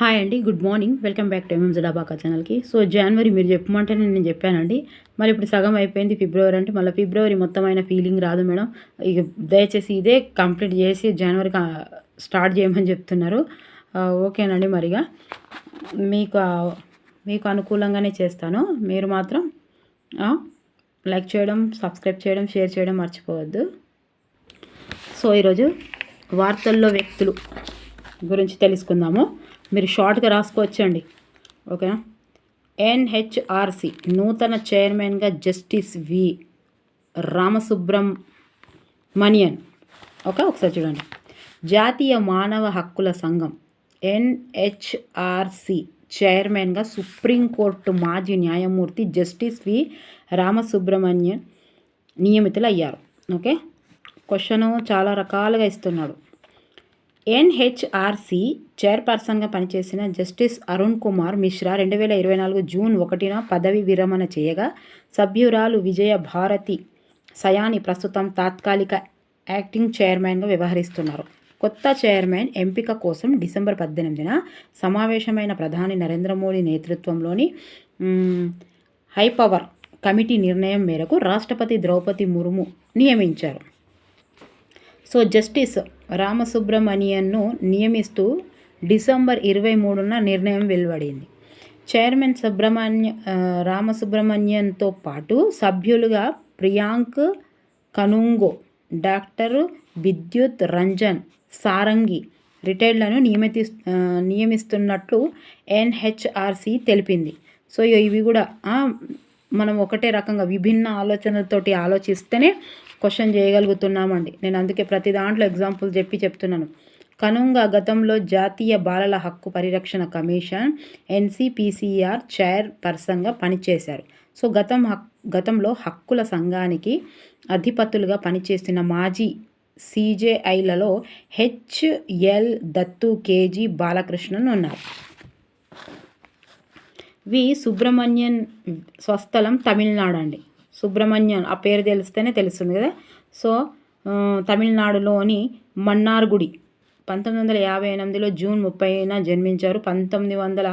Hi అండి good morning welcome back to M M డబాకా ఛానల్కి so జనవరి మీరు చెప్పమంటే నేను చెప్పానండి. మరి ఇప్పుడు సగం అయిపోయింది ఫిబ్రవరి అంటే మళ్ళీ ఫిబ్రవరి మొత్తం అయిన ఫీలింగ్ రాదు మేడం. ఇక దయచేసి ఇదే కంప్లీట్ చేసి జనవరి స్టార్ట్ చేయమని చెప్తున్నారు. ఓకేనండి మరిగా. మీకు మీకు అనుకూలంగానే చేస్తాను. మీరు మాత్రం లైక్ చేయడం సబ్స్క్రైబ్ చేయడం షేర్ చేయడం మర్చిపోవద్దు. సో ఈరోజు వార్తల్లో వ్యక్తులు గురించి తెలుసుకుందాము. మీరు షార్ట్గా రాసుకోవచ్చండి. ఓకేనా? ఎన్హెచ్ఆర్సి నూతన చైర్మన్గా జస్టిస్ వి రామసుబ్రమణియన్ ఓకే ఒకసారి చూడండి. జాతీయ మానవ హక్కుల సంఘం ఎన్హెచ్ఆర్సి చైర్మన్గా సుప్రీంకోర్టు మాజీ న్యాయమూర్తి జస్టిస్ వి రామసుబ్రమణ్యన్ నియమితులయ్యారు. ఓకే? క్వశ్చను చాలా రకాలుగా ఇస్తున్నాడు. ఎన్హెచ్ఆర్సి చైర్పర్సన్గా పనిచేసిన జస్టిస్ అరుణ్ కుమార్ మిశ్రా రెండు వేల ఇరవై నాలుగు జూన్ ఒకటిన పదవి విరమణ చేయగా సభ్యురాలు విజయ భారతి సయాని ప్రస్తుతం తాత్కాలిక యాక్టింగ్ చైర్మన్గా వ్యవహరిస్తున్నారు. కొత్త చైర్మన్ ఎంపిక కోసం డిసెంబర్ పద్దెనిమిదిన సమావేశమైన ప్రధాని నరేంద్ర మోడీ నేతృత్వంలోని హైపవర్ కమిటీ నిర్ణయం మేరకు రాష్ట్రపతి ద్రౌపది ముర్ము నియమించారు. సో జస్టిస్ రామసుబ్రమణియన్ను నియమిస్తూ డిసెంబర్ ఇరవై మూడున నిర్ణయం వెలువడింది. చైర్మన్ సుబ్రహ్మణ్య రామసుబ్రహ్మణ్యంతో పాటు సభ్యులుగా ప్రియాంక్ కనుంగో డాక్టర్ విద్యుత్ రంజన్ సారంగి రిటైర్లను నియమితి నియమిస్తున్నట్లు ఎన్హెచ్ఆర్సి తెలిపింది. సో ఇవి కూడా మనం ఒకటే రకంగా విభిన్న ఆలోచనలతోటి ఆలోచిస్తేనే క్వశ్చన్ చేయగలుగుతున్నామండి. నేను అందుకే ప్రతి దాంట్లో ఎగ్జాంపుల్ చెప్పి చెప్తున్నాను. కనుంగ గతంలో జాతీయ బాలల హక్కు పరిరక్షణ కమిషన్ ఎన్సిపిసిఆర్ చైర్ పర్సన్గా పనిచేశారు. సో గతం హక్ గతంలో హక్కుల సంఘానికి అధిపతులుగా పనిచేసిన మాజీ సిజేఐలలో H L Dattu K G Balakrishnan ఉన్నారు. వి. సుబ్రహ్మణ్యన్ స్వస్థలం తమిళనాడు అండి సుబ్రహ్మణ్యన్ ఆ పేరు తెలిస్తేనే తెలుస్తుంది కదా. సో తమిళనాడులోని మన్నార్గుడి పంతొమ్మిది వందల యాభై ఎనిమిదిలో జూన్ ముప్పైన జన్మించారు. పంతొమ్మిది వందల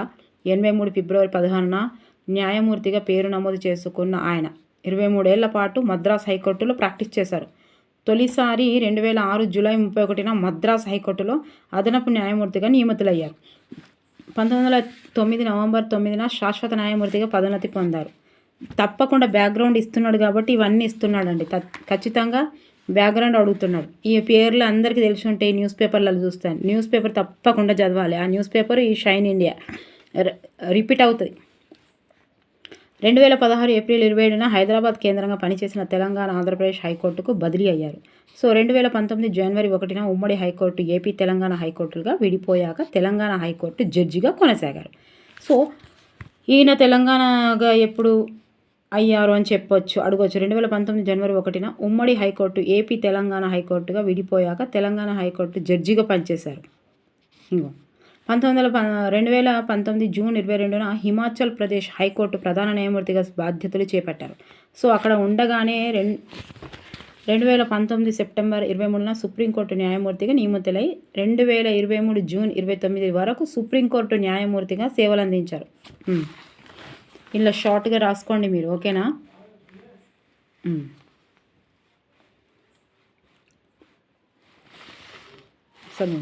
ఎనభై మూడు ఫిబ్రవరి పదహారున న్యాయమూర్తిగా పేరు నమోదు చేసుకున్న ఆయన. ఇరవై మూడేళ్ళ పాటు మద్రాస్ హైకోర్టులో ప్రాక్టీస్ చేశారు. తొలిసారి రెండు వేల ఆరు జూలై ముప్పై ఒకటిన మద్రాస్ హైకోర్టులో అదనపు న్యాయమూర్తిగా నియమితులయ్యారు. పంతొమ్మిది వందల తొమ్మిది నవంబర్ తొమ్మిదిన శాశ్వత న్యాయమూర్తిగా పదోన్నతి పొందారు. తప్పకుండా బ్యాక్గ్రౌండ్ ఇస్తున్నాడు కాబట్టి ఇవన్నీ ఇస్తున్నాడండి. త- ఖచ్చితంగా బ్యాక్గ్రౌండ్ అడుగుతున్నాడు. ఈ పేర్లు అందరికీ తెలిసి ఉంటాయి న్యూస్ పేపర్లలో చూస్తాను. న్యూస్ పేపర్ తప్పకుండా చదవాలి. ఆ న్యూస్ పేపర్ ఈ షైన్ ఇండియా. రిపీట్ అవుతుంది. రెండు వేల పదహారు ఏప్రిల్ ఇరవై ఏడున హైదరాబాద్ కేంద్రంగా పనిచేసిన తెలంగాణ ఆంధ్రప్రదేశ్ హైకోర్టుకు బదిలీ అయ్యారు. సో రెండు వేల పంతొమ్మిది జనవరి ఒకటిన ఉమ్మడి హైకోర్టు ఏపీ తెలంగాణ హైకోర్టులుగా విడిపోయాక తెలంగాణ హైకోర్టు జడ్జిగా కొనసాగారు. సో ఈయన తెలంగాణగా ఎప్పుడు అయ్యారు అని చెప్పొచ్చు అడగొచ్చు. రెండు వేల పంతొమ్మిది జనవరి ఒకటిన ఉమ్మడి హైకోర్టు ఏపీ తెలంగాణ హైకోర్టుగా విడిపోయాక తెలంగాణ హైకోర్టు జడ్జిగా పనిచేశారు. ఇంకో. పంతొమ్మిది వందల ప- రెండు వేల పంతొమ్మిది జూన్ ఇరవై రెండున హిమాచల్ ప్రదేశ్ హైకోర్టు ప్రధాన న్యాయమూర్తిగా బాధ్యతలు చేపట్టారు. సో అక్కడ ఉండగానే రెండు రెండు వేల పంతొమ్మిది సెప్టెంబర్ ఇరవై మూడున సుప్రీంకోర్టు న్యాయమూర్తిగా నియమితులై రెండు వేల ఇరవై మూడు జూన్ ఇరవై తొమ్మిది వరకు సుప్రీంకోర్టు న్యాయమూర్తిగా సేవలు అందించారు ఇలా షార్ట్గా రాసుకోండి మీరు ఓకేనా? సరే.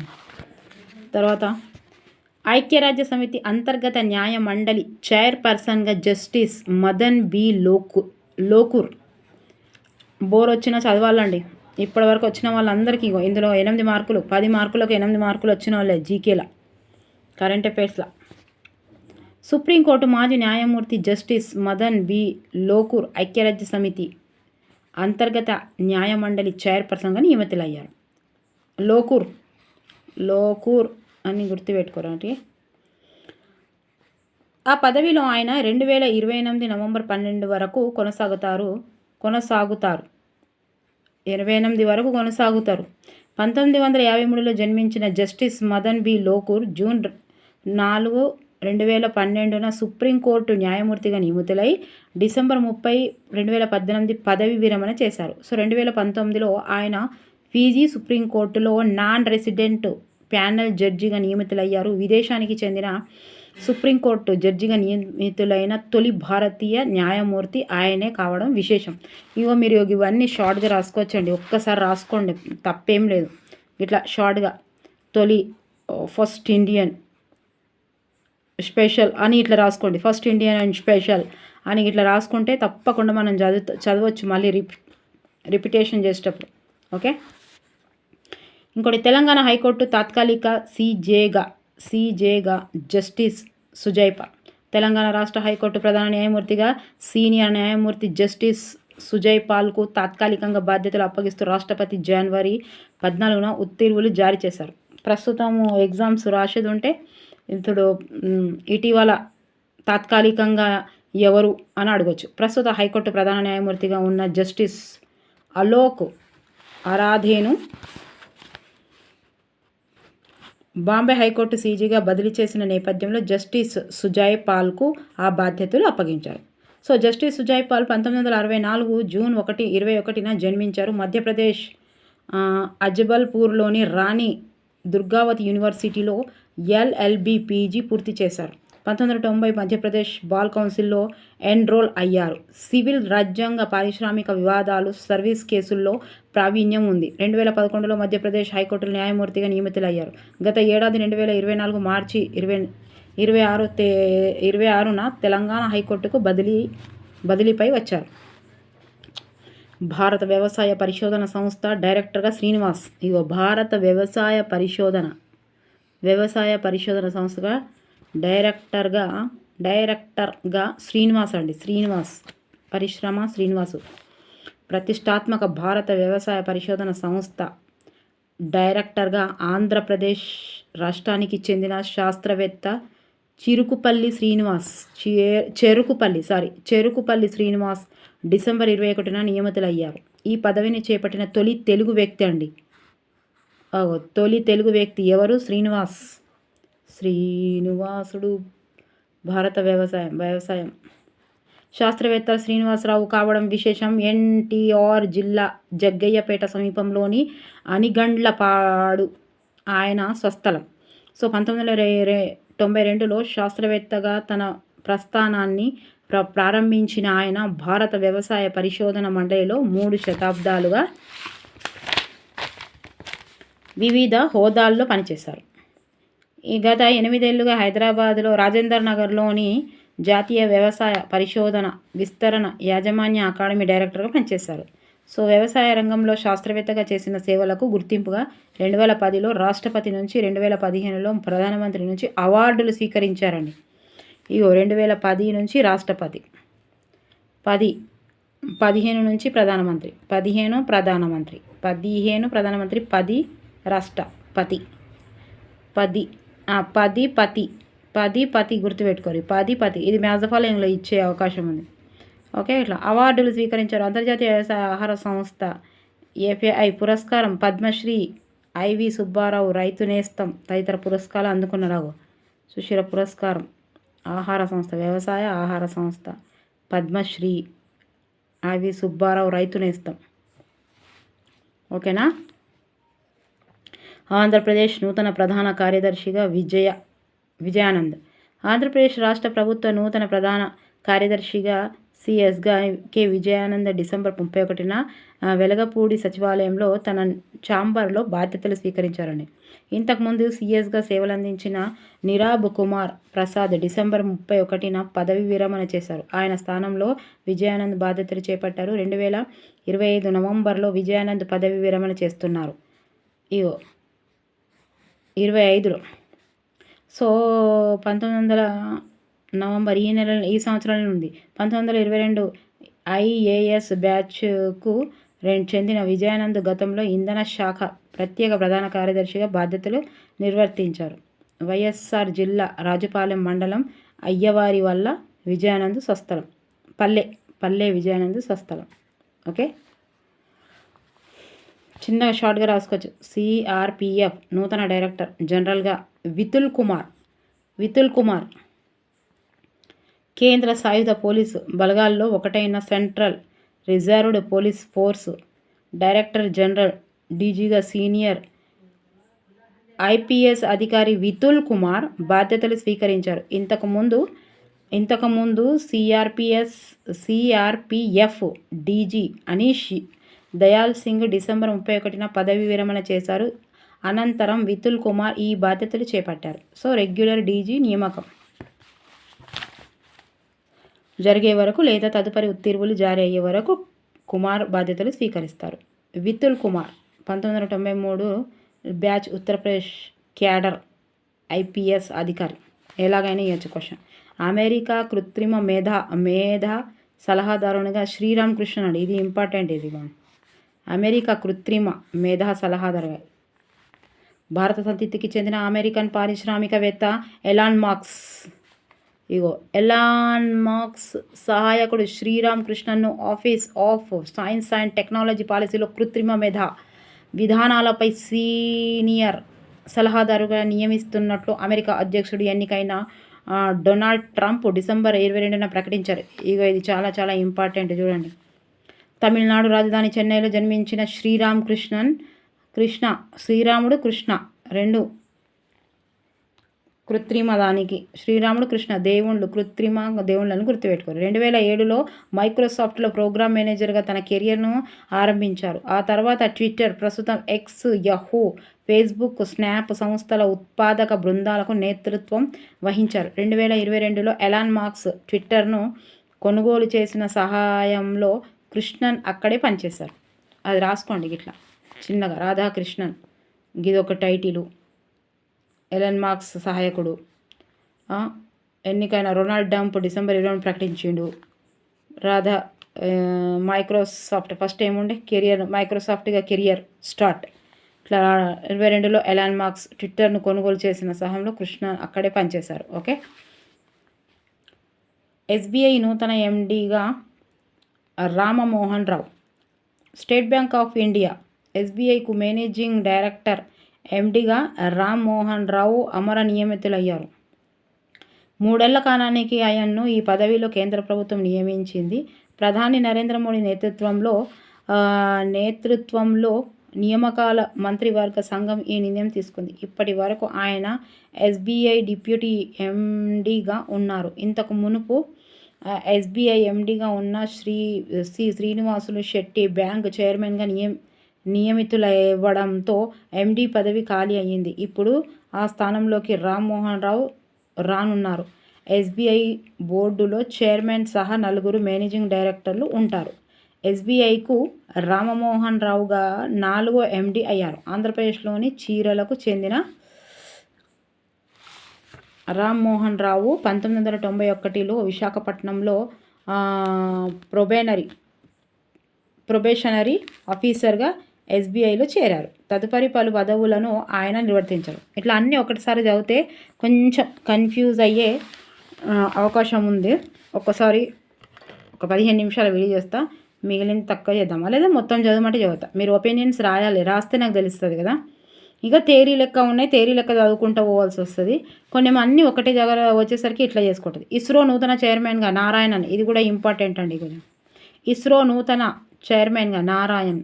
తర్వాత? ఐక్యరాజ్య సమితి అంతర్గత న్యాయ మండలి చైర్పర్సన్గా justice Madan B లోకు Lokur. Bore వచ్చినా చదవాలండి. ఇప్పటివరకు వచ్చిన వాళ్ళందరికీ ఇందులో ఎనిమిది మార్కులు పది మార్కులకు ఎనిమిది మార్కులు వచ్చిన వాళ్ళే జీకేలా కరెంట్ అఫైర్స్లా. సుప్రీంకోర్టు మాజీ న్యాయమూర్తి జస్టిస్ మదన్ బి లోకూర్ ఐక్యరాజ్య సమితి అంతర్గత న్యాయమండలి చైర్పర్సన్గా నియమితులయ్యారు. లోకూర్ లోకూర్ అని గుర్తుపెట్టుకోరండి ఆ పదవిలో ఆయన రెండు వేల ఇరవై ఎనిమిది నవంబర్ పన్నెండు వరకు కొనసాగుతారు కొనసాగుతారు. ఇరవై ఎనిమిది వరకు కొనసాగుతారు. పంతొమ్మిది వందల యాభై మూడులో జన్మించిన justice Madan B. Lokur June నాలుగు రెండు వేల పన్నెండున సుప్రీంకోర్టు న్యాయమూర్తిగా నియమితులై డిసెంబర్ ముప్పై రెండు వేల పద్దెనిమిది పదవి విరమణ చేశారు. సో రెండు వేల పంతొమ్మిదిలో ఆయన ఫీజీ సుప్రీంకోర్టులో నాన్ రెసిడెంట్ ప్యానల్ జడ్జిగా నియమితులయ్యారు. విదేశానికి చెందిన సుప్రీంకోర్టు జడ్జిగా నియమితులైన తొలి భారతీయ న్యాయమూర్తి ఆయనే కావడం విశేషం. ఇవో మీరు ఇవన్నీ షార్ట్గా రాసుకోవచ్చండి. ఒక్కసారి రాసుకోండి. తప్పేం లేదు. ఇట్లా షార్ట్గా తొలి ఫస్ట్ ఇండియన్ స్పెషల్ అని ఇట్లా రాసుకోండి. ఫస్ట్ ఇండియన్ అండ్ స్పెషల్ అని ఇట్లా రాసుకుంటే తప్పకుండా మనం చదువు చదవచ్చు. మళ్ళీ రిప్ రిపిటేషన్ చేసేటప్పుడు. ఓకే? ఇంకోటి తెలంగాణ హైకోర్టు తాత్కాలిక సిజేగా సిజేగా జస్టిస్ సుజైప. తెలంగాణ రాష్ట్ర హైకోర్టు ప్రధాన న్యాయమూర్తిగా సీనియర్ న్యాయమూర్తి జస్టిస్ సుజయ్ పాల్కు తాత్కాలికంగా బాధ్యతలు అప్పగిస్తూ రాష్ట్రపతి జనవరి పద్నాలుగున ఉత్తర్వులు జారీ చేశారు. ప్రస్తుతం ఎగ్జామ్స్ రాసేది ఉంటే ఇతడు ఇటీవల తాత్కాలికంగా ఎవరు అని అడగొచ్చు. ప్రస్తుత హైకోర్టు ప్రధాన న్యాయమూర్తిగా ఉన్న జస్టిస్ అలోక్ అరాధేను బాంబే హైకోర్టు సీజీగా బదిలీ చేసిన నేపథ్యంలో జస్టిస్ సుజాయ్ పాల్కు ఆ బాధ్యతలు అప్పగించారు. సో జస్టిస్ సుజాయ్ పాల్ పంతొమ్మిది వందల అరవై నాలుగు జూన్ ఒకటి ఇరవై ఒకటిన జన్మించారు మధ్యప్రదేశ్ అజబల్పూర్లోని రాణి దుర్గావతి యూనివర్సిటీలో ఎల్ఎల్బి పీజీ పూర్తి చేశారు. పంతొమ్మిది వందల తొంభై మధ్యప్రదేశ్ బాల్ కౌన్సిల్లో ఎన్రోల్ అయ్యారు. సివిల్ రాజ్యాంగ పారిశ్రామిక వివాదాలు సర్వీస్ కేసుల్లో ప్రావీణ్యం ఉంది. రెండు వేల పదకొండులో మధ్యప్రదేశ్ హైకోర్టులో న్యాయమూర్తిగా నియమితులయ్యారు. గత ఏడాది రెండు వేల ఇరవై నాలుగు మార్చి ఇరవై ఇరవై ఆరు తే ఇరవై ఆరున తెలంగాణ హైకోర్టుకు బదిలీ బదిలీపై వచ్చారు. భారత వ్యవసాయ పరిశోధన సంస్థ డైరెక్టర్గా శ్రీనివాస్. ఇగో భారత వ్యవసాయ పరిశోధన వ్యవసాయ పరిశోధన సంస్థగా డైరెక్టర్గా డైరెక్టర్గా శ్రీనివాస్ అండి. శ్రీనివాస్ పరిశ్రమ శ్రీనివాసు. ప్రతిష్టాత్మక భారత వ్యవసాయ పరిశోధన సంస్థ. డైరెక్టర్గా ఆంధ్రప్రదేశ్ రాష్ట్రానికి చెందిన శాస్త్రవేత్త చిరుకుపల్లి శ్రీనివాస్. చే చెరుకుపల్లి సారీ చెరుకుపల్లి శ్రీనివాస్ డిసెంబర్ ఇరవై ఒకటిన నియమితులయ్యారు. ఈ పదవిని చేపట్టిన తొలి తెలుగు వ్యక్తి అండి. తొలి తెలుగు వ్యక్తి ఎవరు? శ్రీనివాస్. శ్రీనివాసుడు భారత వ్యవసాయం వ్యవసాయం. శాస్త్రవేత్త శ్రీనివాసరావు కావడం విశేషం. ఎన్టీఆర్ జిల్లా జగ్గయ్యపేట సమీపంలోని అనిగండ్లపాడు ఆయన స్వస్థలం. సో పంతొమ్మిది వందల తొంభై రెండులో శాస్త్రవేత్తగా తన ప్రస్థానాన్ని ప్ర ప్రారంభించిన ఆయన భారత వ్యవసాయ పరిశోధన మండలిలో మూడు శతాబ్దాలుగా వివిధ హోదాల్లో పనిచేశారు. ఈ గత ఎనిమిదేళ్ళుగా హైదరాబాద్లో రాజేందర్ నగర్లోని జాతీయ వ్యవసాయ పరిశోధన విస్తరణ యాజమాన్య అకాడమీ డైరెక్టర్గా పనిచేశారు. సో వ్యవసాయ రంగంలో శాస్త్రవేత్తగా చేసిన సేవలకు గుర్తింపుగా రెండు వేల పదిలో రాష్ట్రపతి నుంచి రెండు వేల పదిహేనులో ప్రధానమంత్రి నుంచి అవార్డులు స్వీకరించారండి. ఇగో రెండు వేల పది నుంచి రాష్ట్రపతి. పది పదిహేను నుంచి ప్రధానమంత్రి. పదిహేను ప్రధానమంత్రి. పదిహేను ప్రధానమంత్రి పది రాష్ట్రపతి. పది పది పతి. పది పతి గుర్తుపెట్టుకోరు. పది పతి. ఇది మ్యాజఫాలయంలో ఇచ్చే అవకాశం ఉంది. ఓకే ఇట్లా. అవార్డులు స్వీకరించారు. అంతర్జాతీయ వ్యవసాయ ఆహార సంస్థ ఏపీఐ పురస్కారం పద్మశ్రీ ఐవి సుబ్బారావు రైతు నేస్తం తదితర పురస్కారాలు అందుకున్నారు సుశీల పురస్కారం ఆహార సంస్థ వ్యవసాయ ఆహార సంస్థ పద్మశ్రీ ఐవి సుబ్బారావు రైతు నేస్తం. ఓకేనా? ఆంధ్రప్రదేశ్ నూతన ప్రధాన కార్యదర్శిగా విజయ విజయానంద్. ఆంధ్రప్రదేశ్ రాష్ట్ర ప్రభుత్వ నూతన ప్రధాన కార్యదర్శిగా సిఎస్గా కె. విజయానంద డిసెంబర్ ముప్పై ఒకటిన వెలగపూడి సచివాలయంలో తన ఛాంబర్లో బాధ్యతలు స్వీకరించారని ఇంతకుముందు సిఎస్గా సేవలందించిన నిరాబ్ కుమార్ ప్రసాద్ డిసెంబర్ ముప్పై ఒకటిన పదవి విరమణ చేశారు. ఆయన స్థానంలో విజయానంద్ బాధ్యతలు చేపట్టారు. రెండు వేల ఇరవై ఐదు నవంబర్లో విజయానంద్ పదవి విరమణ చేస్తున్నారు. ఇగో ఇరవై ఐదులో సో పంతొమ్మిది వందల నవంబర్ ఈ నెల ఈ సంవత్సరంలో ఉంది పంతొమ్మిది వందల ఇరవై రెండు ఐఏఎస్ బ్యాచ్కు రెండు చెందిన విజయానంద్ గతంలో ఇంధన శాఖ ప్రత్యేక ప్రధాన కార్యదర్శిగా బాధ్యతలు నిర్వర్తించారు. వైఎస్ఆర్ జిల్లా రాజుపాలెం మండలం అయ్యవారి వల్ల విజయానంద్ స్వస్థలం. పల్లె పల్లె విజయానంద్ స్వస్థలం. ఓకే? చిన్నగా షార్ట్గా రాసుకోవచ్చు. సిఆర్పిఎఫ్ నూతన డైరెక్టర్ జనరల్గా వితుల్ కుమార్. వితుల్ కుమార్. కేంద్ర సాయుధ పోలీసు బలగాల్లో ఒకటైన central reserved police force. Director general డీజీగా senior IPS అధికారి వితుల్ కుమార్ బాధ్యతలు స్వీకరించారు. ఇంతకుముందు ఇంతకుముందు CRPS CRPF DG Anish Dayal Singh December ముప్పై ఒకటిన పదవి విరమణ చేశారు. అనంతరం వితుల్ కుమార్ ఈ బాధ్యతలు చేపట్టారు. సో రెగ్యులర్ డీజీ నియామకం. జరిగే వరకు లేదా తదుపరి ఉత్తీర్వులు జారీ అయ్యే వరకు కుమార్ బాధ్యతలు స్వీకరిస్తారు. వితుల్ కుమార్ పంతొమ్మిది వందల తొంభై మూడు బ్యాచ్ ఉత్తరప్రదేశ్ క్యాడర్ ఐపీఎస్ అధికారి. ఎలాగైనా ఇవ్వచ్చు క్వశ్చన్. అమెరికా కృత్రిమ మేధ మేధ సలహాదారునిగా శ్రీరామకృష్ణ ఇది ఇంపార్టెంట్ ఇది అమెరికా కృత్రిమ మేధా సలహాదారుగా భారత సంతతికి చెందిన అమెరికన్ పారిశ్రామికవేత్త ఎలాన్ మార్క్స్. ఇగో ఎలాన్ మార్క్స్ సహాయకుడు Sriram కృష్ణన్ను office of science and technology పాలసీలో కృత్రిమ మేధ విధానాలపై సీనియర్ సలహాదారుగా నియమిస్తున్నట్లు అమెరికా అధ్యక్షుడు ఎన్నికైన డొనాల్డ్ ట్రంప్ డిసెంబర్ ఇరవై రెండున ప్రకటించారు. ఇగో ఇది చాలా చాలా ఇంపార్టెంట్ చూడండి. తమిళనాడు రాజధాని చెన్నైలో జన్మించిన శ్రీరామ్ కృష్ణన్ కృష్ణ శ్రీరాముడు కృష్ణ రెండు కృత్రిమ దానికి శ్రీరాముడు కృష్ణ దేవుళ్ళు కృత్రిమ దేవుళ్ళను గుర్తుపెట్టుకోరు. రెండు వేల ఏడులో మైక్రోసాఫ్ట్లో ప్రోగ్రామ్ మేనేజర్గా తన కెరియర్ను ఆరంభించారు. ఆ తర్వాత ట్విట్టర్ ప్రస్తుతం ఎక్స్ యహూ ఫేస్బుక్ స్నాప్ సంస్థల ఉత్పాదక బృందాలకు నేతృత్వం వహించారు. రెండు వేల ఇరవై రెండులో ఎలాన్ మార్క్స్ ట్విట్టర్ను కొనుగోలు చేసిన సహాయంలో కృష్ణన్ అక్కడే పనిచేశారు. అది రాసుకోండి ఇట్లా చిన్నగా రాధాకృష్ణన్. గిదొక టైటిలు. ఎలన్ మార్క్స్ సహాయకుడు. ఎన్నికైన రొనాల్డ్ డంప్ డిసెంబర్ ఇరవై ప్రకటించిండు. రాధా మైక్రోసాఫ్ట్ ఫస్ట్ ఏముండే? కెరియర్ మైక్రోసాఫ్ట్గా కెరియర్ స్టార్ట్. ఇట్లా ఇరవై రెండులో ఎలాన్ మార్క్స్ ట్విట్టర్ను కొనుగోలు చేసిన సహాయంలో కృష్ణ అక్కడే పనిచేశారు. ఓకే? ఎస్బీఐ నూతన ఎండీగా Ramamohan Rao State Bank of India ఎస్బీఐకు managing director ఎండిగా రామ్మోహన్ రావు అమర నియమితులయ్యారు. మూడేళ్ళ కాలానికి ఆయన్ను ఈ పదవిలో కేంద్ర ప్రభుత్వం నియమించింది. ప్రధాని నరేంద్ర మోడీ నేతృత్వంలో నేతృత్వంలో నియామకాల మంత్రివర్గ సంఘం ఈ నిర్ణయం తీసుకుంది. ఇప్పటి వరకు ఆయన ఎస్బీఐ డిప్యూటీ ఎండీగా ఉన్నారు. ఇంతకు మునుపు ఎస్బీఐ ఎండీగా ఉన్న శ్రీ సి శ్రీనివాసులు శెట్టి బ్యాంక్ చైర్మన్గా నియమ నియమితులవ్వడంతో ఎండీ పదవి ఖాళీ అయ్యింది. ఇప్పుడు ఆ స్థానంలోకి రామ్మోహన్ రావు రానున్నారు. ఎస్బీఐ బోర్డులో చైర్మన్ సహా నలుగురు మేనేజింగ్ డైరెక్టర్లు ఉంటారు. ఎస్బీఐకు రామమోహన్ రావుగా నాలుగో ఎండీ అయ్యారు. ఆంధ్రప్రదేశ్లోని చీరలకు చెందిన రామ్మోహన్ రావు పంతొమ్మిది వందల తొంభై ఒకటిలో విశాఖపట్నంలో ప్రొబేనరీ ప్రొబేషనరీ ఆఫీసర్గా ఎస్బీఐలో చేరారు. తదుపరి పలు పదవులను ఆయన నిర్వర్తించారు. ఇట్లా అన్నీ ఒకటిసారి చదివితే కొంచెం కన్ఫ్యూజ్ అయ్యే అవకాశం ఉంది. ఒక్కసారి ఒక పదిహేను నిమిషాలు వీడియో చేస్తా. మిగిలిన తక్కువ చేద్దామా? లేదా మొత్తం చదవమంటే చదువుతా. మీరు ఒపీనియన్స్ రాయాలి. రాస్తే నాకు తెలుస్తుంది కదా. ఇక తేరీ లెక్క ఉన్నాయి తేరీ లెక్క చదువుకుంటూ పోవాల్సి వస్తుంది. కొన్ని అన్నీ ఒకటే దగ్గర వచ్చేసరికి ఇట్లా చేసుకుంటుంది. ఇస్రో నూతన చైర్మన్గా నారాయణన్ ఇది కూడా ఇంపార్టెంట్ అండి కొంచెం. ఇస్రో నూతన చైర్మన్గా నారాయణ్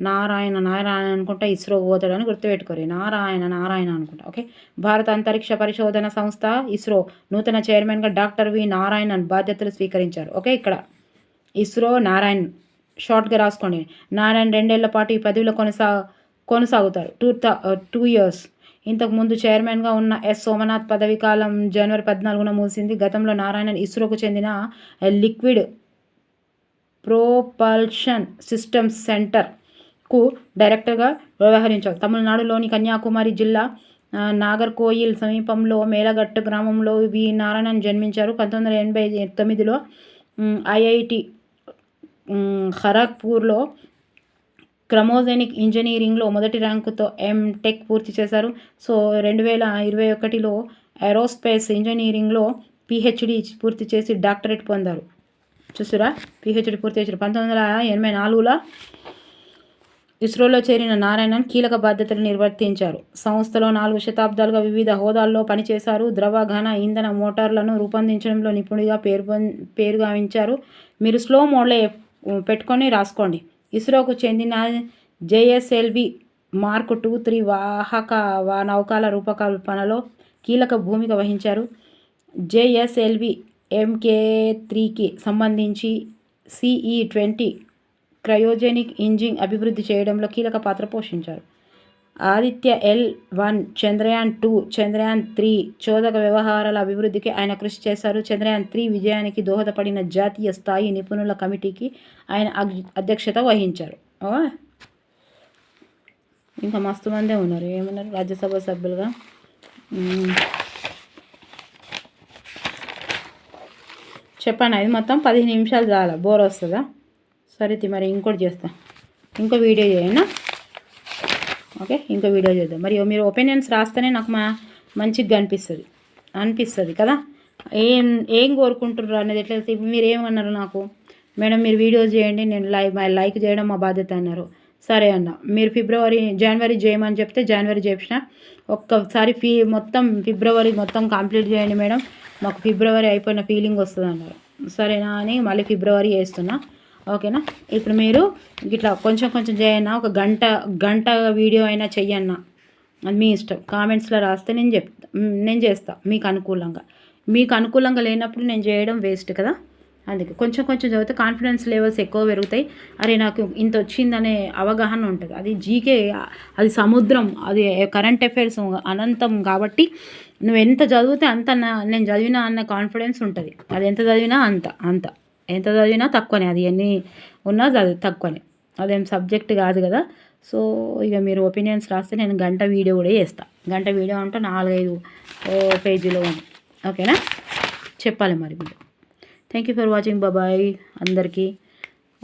నారాయణ నారాయణ అనుకుంటా ఇస్రో పోతాడని గుర్తుపెట్టుకోరు. నారాయణ నారాయణ అనుకుంటా ఓకే? భారత అంతరిక్ష పరిశోధన సంస్థ ఇస్రో నూతన చైర్మన్గా డాక్టర్ వి నారాయణన్ బాధ్యతలు స్వీకరించారు. ఓకే? ఇక్కడ ఇస్రో నారాయణ్ షార్ట్గా రాసుకోండి. నారాయణ రెండేళ్ళ పాటు ఈ పదవిలో కొనసా కొనసాగుతారు. టూ టూ ఇయర్స్ uh, ఇంతకుముందు చైర్మన్గా ఉన్న ఎస్. సోమనాథ్ పదవి కాలం జనవరి పద్నాలుగున మూసింది గతంలో నారాయణన్ ఇస్రోకు చెందిన uh, లిక్విడ్ ప్రోపల్షన్ సిస్టమ్స్ సెంటర్కు డైరెక్టర్గా వ్యవహరించారు. తమిళనాడులోని కన్యాకుమారి జిల్లా uh, నాగర్కోయిల్ సమీపంలో మేలగట్టు గ్రామంలో వి. నారాయణన్ జన్మించారు. పంతొమ్మిది వందల ఎనభై తొమ్మిదిలో um, ఐఐటి um, ఖరగ్పూర్లో క్రమోజెనిక్ ఇంజనీరింగ్లో మొదటి ర్యాంకుతో ఎంటెక్ పూర్తి చేశారు. సో రెండు వేల ఇరవై ఒకటిలో ఏరోస్పేస్ ఇంజనీరింగ్లో పిహెచ్డి పూర్తి చేసి డాక్టరేట్ పొందారు. చూసారా పిహెచ్డి పూర్తి చేశారు. పంతొమ్మిది వందల ఎనభై నాలుగులో ఇస్రోలో చేరిన నారాయణన్ కీలక బాధ్యతలు నిర్వర్తించారు. సంస్థలో నాలుగు శతాబ్దాలుగా వివిధ హోదాల్లో పనిచేశారు. ద్రవ ఘన ఇంధన మోటార్లను రూపొందించడంలో నిపుణుడిగా పేరు పేరుగావించారు. మీరు స్లో మోడ్లో పెట్టుకొని రాసుకోండి. ఇస్రోకు చెందిన జేఎస్ఎల్వి మార్క్ టూ త్రీ వాహక నౌకాల రూపకల్పనలో కీలక భూమిక వహించారు. జేఎస్ఎల్వి ఎంకే త్రీకి సంబంధించి సిఈ ట్వంటీ క్రయోజెనిక్ ఇంజిన్ అభివృద్ధి చేయడంలో కీలక పాత్ర పోషించారు. Aditya L one Chandrayaan two Chandrayaan three చోదక వ్యవహారాల అభివృద్ధికి ఆయన కృషి చేశారు. చంద్రయాన్ త్రీ విజయానికి దోహదపడిన జాతీయ స్థాయి నిపుణుల కమిటీకి ఆయన అధ్యక్షత వహించారు. ఇంకా మస్తు మందే ఉన్నారు. ఏమన్నారు? రాజ్యసభ సభ్యులుగా? చెప్పండి అది మొత్తం పదిహేను నిమిషాలు చాలా. బోర్ వస్తుందా? సరే మరి ఇంకోటి చేస్తా. ఇంకో వీడియో చేయనా ఓకే? ఇంకో వీడియో చేద్దాం. మరి మీరు ఒపీనియన్స్ రాస్తేనే నాకు మా మంచిగా అనిపిస్తుంది. అనిపిస్తుంది కదా? ఏం ఏం కోరుకుంటున్నారు అనేది ఎట్లా మీరు ఏమన్నారు నాకు? మేడం మీరు వీడియోస్ చేయండి నేను లైక్ లైక్ చేయడం మా బాధ్యత అన్నారు. సరే అన్న. మీరు ఫిబ్రవరి జనవరి చేయమని చెప్తే జనవరి చేసిన ఒక్కసారి ఫీ మొత్తం ఫిబ్రవరి మొత్తం కంప్లీట్ చేయండి మేడం. మాకు ఫిబ్రవరి అయిపోయిన ఫీలింగ్ వస్తుంది అన్నారు సరేనా అని మళ్ళీ ఫిబ్రవరి చేస్తున్నా. ఓకేనా? ఇప్పుడు మీరు ఇట్లా కొంచెం కొంచెం చేయన్నా ఒక గంట గంట వీడియో అయినా చెయ్యన్నా అది మీ ఇష్టం. కామెంట్స్లో రాస్తే నేను చెప్తా నేను చేస్తా మీకు అనుకూలంగా. మీకు అనుకూలంగా లేనప్పుడు నేను చేయడం వేస్ట్ కదా? అందుకే కొంచెం కొంచెం చదివితే కాన్ఫిడెన్స్ లెవెల్స్ ఎక్కువ పెరుగుతాయి. అరే నాకు ఇంత వచ్చిందనే అవగాహన ఉంటుంది. అది జీకే అది సముద్రం అది కరెంట్ అఫైర్స్ అనంతం కాబట్టి నువ్వు ఎంత చదివితే అంత నేను చదివినా అన్న కాన్ఫిడెన్స్ ఉంటుంది. అది ఎంత చదివినా అంత అంత. ఎంత చదివినా తక్కువనే అది ఎన్ని ఉన్నా చదివి తక్కువనే. అదేం సబ్జెక్ట్ కాదు కదా. సో ఇక మీరు ఒపీనియన్స్ రాస్తే నేను గంట వీడియో కూడా చేస్తాను గంట వీడియో అంటే నాలుగైదు పేజీలో ఓకేనా? చెప్పాలి మరి మీరు. థ్యాంక్ యూ ఫర్ వాచింగ్ బాబాయ్ అందరికీ.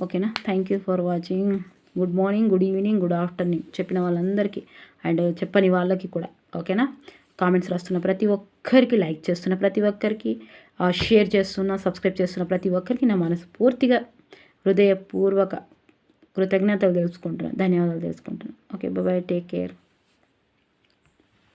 ఓకేనా? Thank you for watching good morning good evening good afternoon చెప్పిన వాళ్ళందరికీ. అండ్ చెప్పని వాళ్ళకి కూడా. ఓకేనా? కామెంట్స్ రాస్తున్న ప్రతి ఒక్క ఒక్కరికి లైక్ చేస్తున్న ప్రతి ఒక్కరికి షేర్ చేస్తున్న సబ్స్క్రైబ్ చేస్తున్న ప్రతి ఒక్కరికి నా మనస్ఫూర్తిగా హృదయపూర్వక కృతజ్ఞతలు తెలుసుకుంటున్నాను. ధన్యవాదాలు తెలుసుకుంటున్నాను. Okay bye take care.